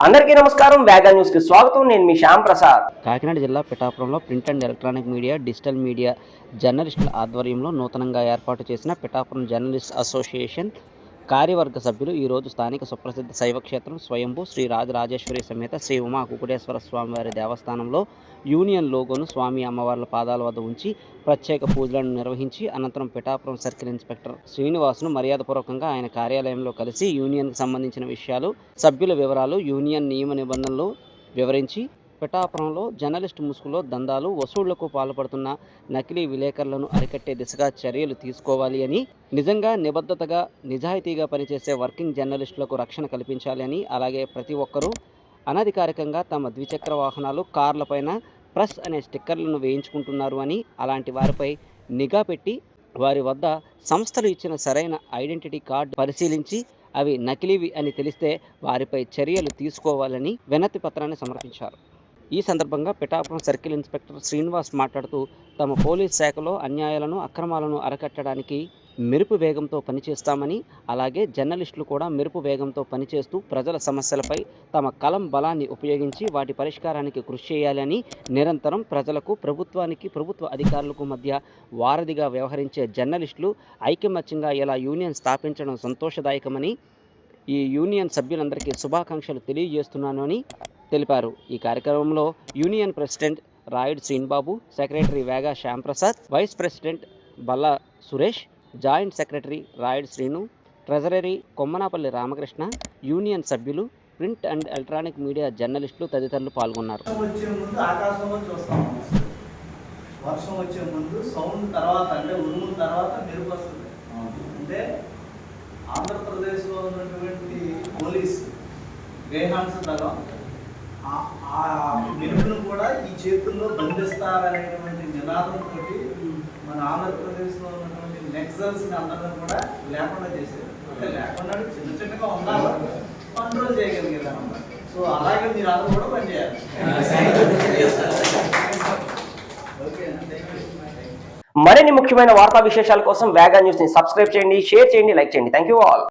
అందరికీ నమస్కారం వేగా న్యూస్కి స్వాగతం. నేను మీ శ్యామ్ ప్రసాద్. కాకినాడ జిల్లా పిఠాపురంలో print and electronic media digital media జర్నలిస్టుల ఆధ్వర్యంలో నూతనంగా ఏర్పాటు చేసిన పిఠాపురం జర్నలిస్ట్ అసోసియేషన్ కార్యవర్గ సభ్యులు ఈరోజు స్థానిక సుప్రసిద్ధ శైవక్షేత్రం స్వయంభూ శ్రీ రాజరాజేశ్వరి సమేత శ్రీ ఉమా కుకుటేశ్వర స్వామివారి దేవస్థానంలో యూనియన్ లోగోను స్వామి అమ్మవార్ల పాదాల వద్ద ఉంచి ప్రత్యేక పూజలను నిర్వహించి అనంతరం పిఠాపురం సర్కిల్ ఇన్స్పెక్టర్ శ్రీనివాసును మర్యాదపూర్వకంగా ఆయన కార్యాలయంలో కలిసి యూనియన్కి సంబంధించిన విషయాలు సభ్యుల వివరాలు యూనియన్ నియమ నిబంధనలు వివరించి పిఠాపురంలో జర్నలిస్ట్ ముసుగులో దందాలు వసూళ్ళకు పాల్పడుతున్న నకిలీ విలేకరులను అరికట్టే దిశగా చర్యలు తీసుకోవాలి అని నిజంగా నిబద్ధతగా నిజాయితీగా పనిచేసే వర్కింగ్ జర్నలిస్టులకు రక్షణ కల్పించాలి అని అలాగే ప్రతి ఒక్కరూ అనధికారికంగా తమ ద్విచక్ర వాహనాలు కార్లపైన ప్రెస్ అనే స్టిక్కర్లను వేయించుకుంటున్నారు అని అలాంటి వారిపై నిఘా పెట్టి వారి వద్ద సంస్థలు ఇచ్చిన సరైన ఐడెంటిటీ కార్డు పరిశీలించి అవి నకిలీవి అని తెలిస్తే వారిపై చర్యలు తీసుకోవాలని వినతి పత్రాన్ని సమర్పించారు. ఈ సందర్భంగా పిఠాపురం సర్కిల్ ఇన్స్పెక్టర్ శ్రీనివాస్ మాట్లాడుతూ తమ పోలీస్ శాఖలో అన్యాయాలను అక్రమాలను అరకట్టడానికి మెరుపు వేగంతో పనిచేస్తామని అలాగే జర్నలిస్టులు కూడా మెరుపు వేగంతో పనిచేస్తూ ప్రజల సమస్యలపై తమ కలం బలాన్ని ఉపయోగించి వాటి పరిష్కారానికి కృషి చేయాలని నిరంతరం ప్రజలకు ప్రభుత్వానికి ప్రభుత్వ అధికారులకు మధ్య వారధిగా వ్యవహరించే జర్నలిస్టులు ఐకమత్యంగా ఇలా యూనియన్ స్థాపించడం సంతోషదాయకమని ఈ యూనియన్ సభ్యులందరికీ శుభాకాంక్షలు తెలియజేస్తున్నాను అని తెలిపారు. ఈ కార్యక్రమంలో union president Rayudu Srinbabu secretary Vega Shyamprasad vice president Balla Suresh joint secretary Rayudu Srinu treasury Kommanapalli Ramakrishna union సభ్యులు ప్రింట్ అండ్ ఎలక్ట్రానిక్ మీడియా జర్నలిస్టులు తదితరులు పాల్గొన్నారు. వర్షం వచ్చే ముందు సౌండ్ తర్వాత అంటే ఉరుముల తర్వాత మెరుపు వస్తుంది. అంటే ఆంధ్రప్రదేశ్లో ఉన్నటువంటి పోలీస్ గ్రేహాన్స్ దళం ఆ- కూడా ఈ చేతుల్లో బంధిస్తారనేటువంటి నినాదంతో మన ఆంధ్రప్రదేశ్లో ఉన్నటువంటి నెక్సల్స్ అందరిని కూడా లేకుండా చేశారు. అంటే లేకుండా చిన్న చిన్నగా ఉండాలి. కంట్రోల్ చేయగలిగేది అనమాట సో అలాగే మీరు అందరూ కూడా పనిచేయాలి మరిన్ని ముఖ్యమైన వార్తా విశేషాల కోసం వేగా న్యూస్ని సబ్స్క్రైబ్ చేయండి షేర్ చేయండి లైక్ చేయండి. Thank you all